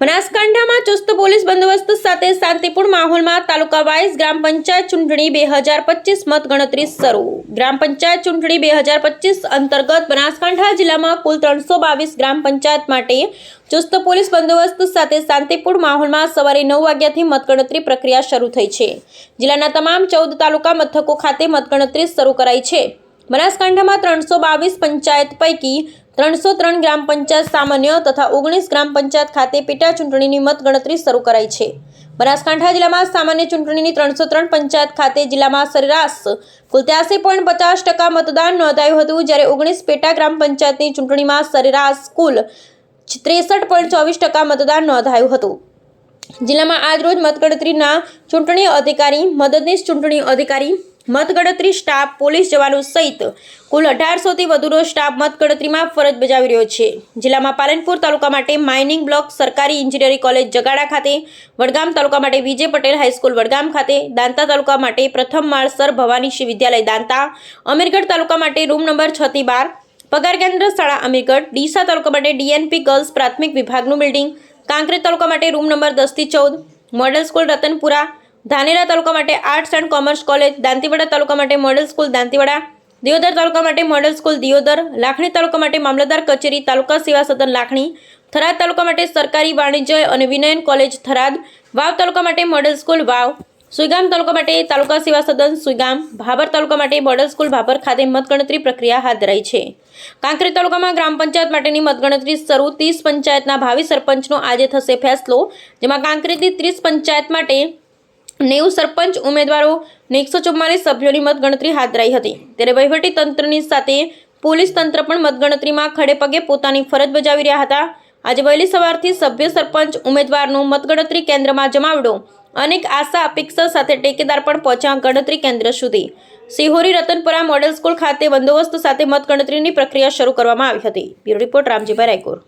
બનાસકાંઠામાં ચુસ્ત પોલીસ બંદોબસ્ત સાથે શાંતિપૂર્ણ માહોલમાં તાલુકા વાઇઝ ગ્રામ પંચાયત ચૂંટણી બે હજાર પચીસ મતગણતરી શરૂ. ગ્રામ પંચાયત ચૂંટણી બે હજાર પચીસ અંતર્ગત બનાસકાંઠા જિલ્લામાં કુલ ત્રણસો બાવીસ ગ્રામ પંચાયત માટે ચુસ્ત પોલીસ બંદોબસ્ત સાથે શાંતિપૂર્ણ માહોલમાં સવારે નવ વાગ્યાથી મતગણતરી પ્રક્રિયા શરૂ થઈ છે. જિલ્લાના તમામ ચૌદ તાલુકા મથકો ખાતે મતગણતરી શરૂ કરાઈ છે. બનાસકાંઠામાં ત્રણસો બાવીસ પંચાયત પૈકી ત્રણસો ત્રણ ગ્રામ પંચાયત સામાન્ય તથા ઓગણીસ ગ્રામ પંચાયત ખાતે પેટા ચૂંટણીની મતગણતરી શરૂ કરાઈ છે. બનાસકાંઠા જિલ્લામાં સામાન્ય ચૂંટણીની ત્રણસો ત્રણ પંચાયત ખાતે જિલ્લામાં સરેરાશ કુલ ત્યાસી પોઈન્ટ પચાસ ટકા મતદાન નોંધાયું હતું, જ્યારે ઓગણીસ પેટા ગ્રામ પંચાયતની ચૂંટણીમાં સરેરાશ કુલ ત્રેસઠ પોઈન્ટ ચોવીસ ટકા મતદાન નોંધાયું હતું. જિલ્લામાં આજરોજ મતગણતરીના ચૂંટણી અધિકારી, મદદનીશ ચૂંટણી અધિકારી મતગણતરી સ્ટાફ પોલીસ જવાનો સહિત કુલ અઢારસોથી વધુનો સ્ટાફ મતગણતરીમાં ફરજ બજાવી રહ્યો છે. જિલ્લામાં પાલનપુર તાલુકા માટે માઇનિંગ બ્લોક સરકારી ઇન્જિનિયરિંગ કોલેજ જગાડા ખાતે, વડગામ તાલુકા માટે વિજય પટેલ હાઈસ્કૂલ વડગામ ખાતે, દાંતા તાલુકા માટે પ્રથમ માળ સર ભવાની શ્રી વિદ્યાલય દાંતા, અમીરગઢ તાલુકા માટે રૂમ નંબર છ થી બાર, પગાર કેન્દ્ર શાળા અમીરગઢ, ડીસા તાલુકા માટે ડીએનપી ગર્લ્સ પ્રાથમિક વિભાગનું બિલ્ડિંગ, કાંકરેજ તાલુકા માટે રૂમ નંબર દસથી ચૌદ, મોડેલ સ્કૂલ રતનપુરા ધાનેરા તાલુકા માટે arts and commerce college, Dantiwada taluka માટે મોડેલ સ્કૂલ દાંતીવાડા, દિયોદર તાલુકા માટે મોડેલ સ્કૂલ દિયોદર, લાખણી તાલુકા માટે મામલતદાર કચેરી, તાલુકા સેવા સદન લાખણી, થરાદ તાલુકા માટે સરકારી વાણિજ્ય અને વિનયન કોલેજ થરાદ, વાવ તાલુકા માટે મોડેલ સ્કૂલ વાવ, સુઈગામ તાલુકા માટે તાલુકા સેવા સદન સુઈગામ, ભાભર તાલુકા માટે મોડેલ સ્કૂલ ભાભર ખાતે મતગણતરી પ્રક્રિયા હાથ ધરાઈ છે. કાંકરી તાલુકામાં ગ્રામ પંચાયત માટેની મતગણતરી શરૂ ત્રીસ પંચાયતના ભાવિ સરપંચનો આજે થશે ફેસલો, જેમાં કાંકરીથી ત્રીસ પંચાયત માટે નેવું સરપંચ ઉમેદવારો ને એકસો ચુમ્માલીસ સભ્યોની મતગણતરી હાથ ધરાઈ હતી. ત્યારે વહીવટી તંત્રની સાથે પોલીસ તંત્ર પણ મતગણતરીમાં ખડે પગે પોતાની ફરજ બજાવી રહ્યા હતા. આજે વહેલી સવારથી સભ્ય સરપંચ ઉમેદવારનું મતગણતરી કેન્દ્રમાં જમાવડો અનેક આશા, અપેક્ષા સાથે ટેકેદાર પણ પહોંચ્યા ગણતરી કેન્દ્ર સુધી. સિહોરી રતનપુરા મોડેલ સ્કૂલ ખાતે બંદોબસ્ત સાથે મતગણતરીની પ્રક્રિયા શરૂ કરવામાં આવી હતી. Bureau report Ramjibhai Raykor.